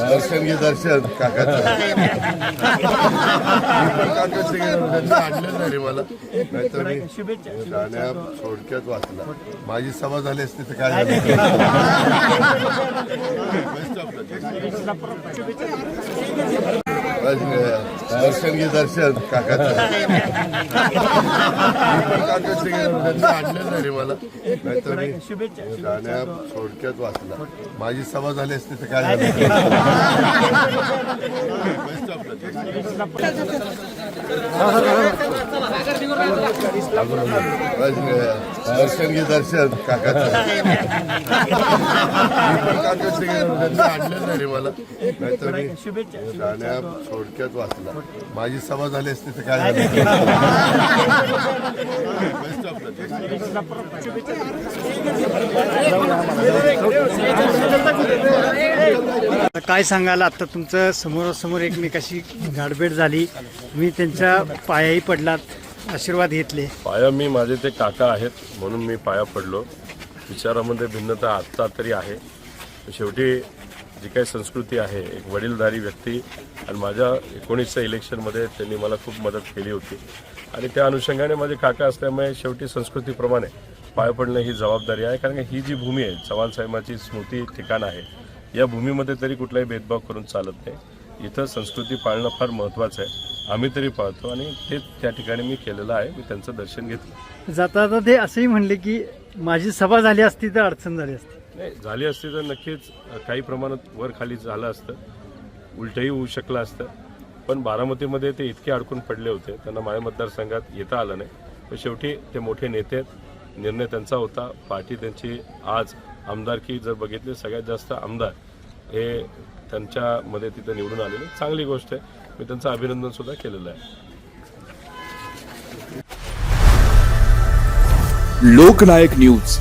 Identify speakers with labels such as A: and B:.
A: दर्शन घे दर्शन. काकाचं. आणलं नाही मला. नाहीतर मी गाण्या थोडक्यात वाचला माझी सभा झाली असती तर काय झालं. दर्शन घे दर्शन काकाचं मी पण काकाचं गेलो त्यांनी आणलं नाही रे मला नाहीतर मी गाण्या थोडक्यात वाचला माझी सभा झाली असती तर काय झालं Best of luck. दर्शन घे दर्शन. काकाचं. मी पण काकाचं गेलो त्यांनी आणलं नाही रे मला नाहीतर मी गाण्या थोडक्यात वाचला माझी सभा झाली असती तर काय झालं.
B: आता काय सांगाल? आता तुमचं समोरासमोर एकमेकाशी गाठभेट झाली. तुम्ही त्यांच्या पायाही पडलात. आशीर्वाद घेतले.
C: पाया मी माझे ते काका आहेत म्हणून मी पाया पडलो. विचारामध्ये भिन्नता आत्ता तरी आहे. शेवटी जी काही संस्कृती आहे एक वडीलधारी व्यक्ती आणि माझ्या एकोणीसच्या इलेक्शनमध्ये त्यांनी मला खूप मदत केली होती. आणि त्या अनुषंगाने माझे काका असल्यामुळे शेवटी संस्कृतीप्रमाणे पाया पडणं ही जबाबदारी आहे. कारण की ही जी भूमी आहे चव्हाण साहेबांची स्मृती ठिकाण आहे. या भूमीमध्ये तरी कुठलाही भेदभाव करून चालत नाही. इथं संस्कृती पाळणं फार महत्त्वाचं आहे. आम्ही तरी पाळतो आणि ते त्या ठिकाणी मी केलेलं आहे. मी त्यांचं दर्शन घेतलं.
B: जाता जाता ते असंही म्हणले की माझी सभा झाली असती तर अडचण झाली असती.
C: नाही झाली असती तर नक्कीच काही प्रमाणात वर खाली झालं असतं. उलटही होऊ शकलं असतं. पण बारामतीमध्ये ते इतके अडकून पडले होते. त्यांना माझ्या मतदारसंघात येता आलं नाही. पण शेवटी ते मोठे नेते आहेत. निर्णय त्यांचा होता. पार्टी त्यांची आज आमदारकी जर बघितली सगळ्यात जास्त आमदार हे त्यांच्यामध्ये तिथं निवडून आलेलं. चांगली गोष्ट आहे. मी त्यांचं अभिनंदन सुद्धा केलेलं आहे.
D: लोकनायक न्यूज.